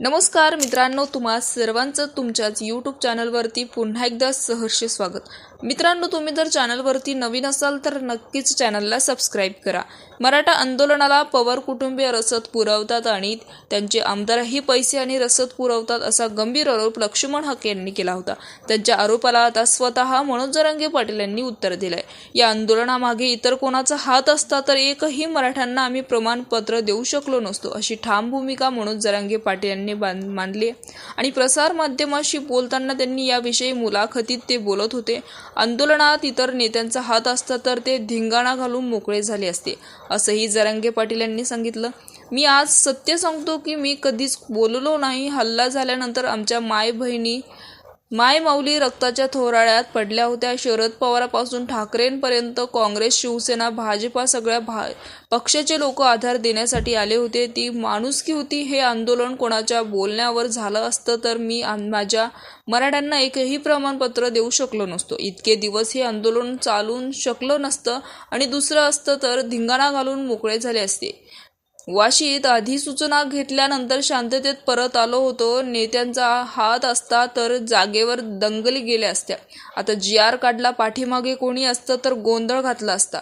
नमस्कार मित्रांनो तुम्हा सर्वांचं तुमच्याच यूट्यूब चॅनलवरती पुन्हा एकदा सहर्ष स्वागत. मित्रांनो तुम्ही जर चॅनलवरती नवीन असाल तर नक्कीच चॅनलला सबस्क्राईब करा. मराठा आंदोलनाला पवार कुटुंबीय रसद पुरवतात आणि त्यांचे आमदारही पैसे आणि रसद पुरवतात असा गंभीर आरोप लक्ष्मण हक यांनी केला होता. त्यांच्या आरोपाला आता स्वतः मनोज जरांगे पाटील यांनी उत्तर दिलंय. या आंदोलनामागे इतर कोणाचा हात असता तर एकही मराठ्यांना आम्ही प्रमाणपत्र देऊ शकलो नसतो अशी ठाम भूमिका मनोज जरांगे पाटील यांनी बांध मानले आणि प्रसारमाध्यमाशी बोलताना त्यांनी याविषयी मुलाखतीत ते बोलत होते. आंदोलनात इतर नेत्यांचा हात असता तर ते धिंगाणा घालून मोकळे झाले असते असंही जरांगे पाटील यांनी सांगितलं. मी आज सत्य सांगतो की मी कधीच बोललो नाही. हल्ला झाल्यानंतर आमच्या माय बहिणी माय माऊली रक्ताच्या थोराळ्यात पडल्या होत्या. शरद पवारापासून ठाकरेंपर्यंत काँग्रेस शिवसेना भाजपा सगळ्या भा पक्षाचे लोक आधार देण्यासाठी आले होते. ती माणुसकी होती हे आंदोलन कोणाच्या बोलण्यावर झालं असतं तर मी माझ्या मराठ्यांना एकही प्रमाणपत्र देऊ शकलो नसतो. इतके दिवस हे आंदोलन चालून शकलं नसतं आणि दुसरं असतं तर धिंगाणा घालून मोकळे झाले असते. वाशीत अधिसूचना घेतल्यानंतर शांततेत परत आलो होतो. नेत्यांचा हात असता तर जागेवर दंगली गेल्या असत्या. आता जी आर काढला पाठीमागे कोणी असतं तर गोंधळ घातला असता.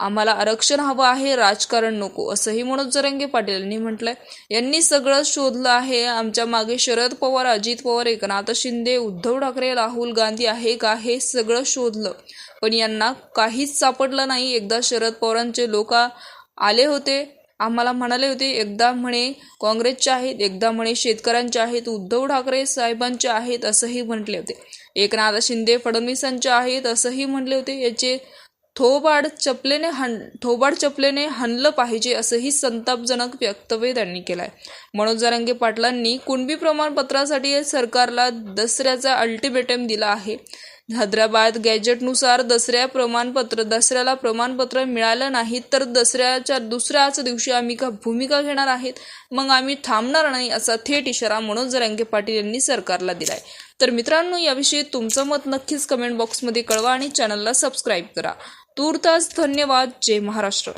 आम्हाला आरक्षण हवं आहे राजकारण नको असंही मनोज जरंगे पाटील यांनी म्हटलंय. यांनी सगळं शोधलं आहे. आमच्या मागे शरद पवार अजित पवार एकनाथ शिंदे उद्धव ठाकरे राहुल गांधी आहे का हे सगळं शोधलं. पण यांना काहीच सापडलं नाही. एकदा शरद पवारांचे लोक आले होते. आम्हाला म्हणाले होते एकदा म्हणे काँग्रेसचे आहेत एकदा म्हणे शेतकऱ्यांचे आहेत उद्धव ठाकरे साहेबांचे आहेत असंही म्हटले होते. एकनाथ शिंदे फडणवीसांचे आहेत असंही म्हटले होते. याचे थोबाड चपलेने हन थोबाड चपलेने हनलं पाहिजे असंही संतापजनक वक्तव्य त्यांनी केलं आहे मनोज जरांगे पाटलांनी कुणबी प्रमाणपत्रासाठी सरकारला दसऱ्याचा अल्टिमेटम दिला आहे. हैदराबाद गॅजेटनुसार दसऱ्या प्रमाणपत्र दसऱ्याला प्रमाणपत्र मिळालं नाही तर दसऱ्याच्या दुसऱ्याच दिवशी आम्ही का भूमिका घेणार आहेत? मग आम्ही थांबणार नाही असा थेट इशारा मनोज जरांगे पाटील यांनी सरकारला दिलाय. तर मित्रांनो याविषयी तुमचं मत नक्कीच कमेंट बॉक्समध्ये कळवा आणि चॅनलला सबस्क्राईब करा. तूर्तास धन्यवाद. जय महाराष्ट्र.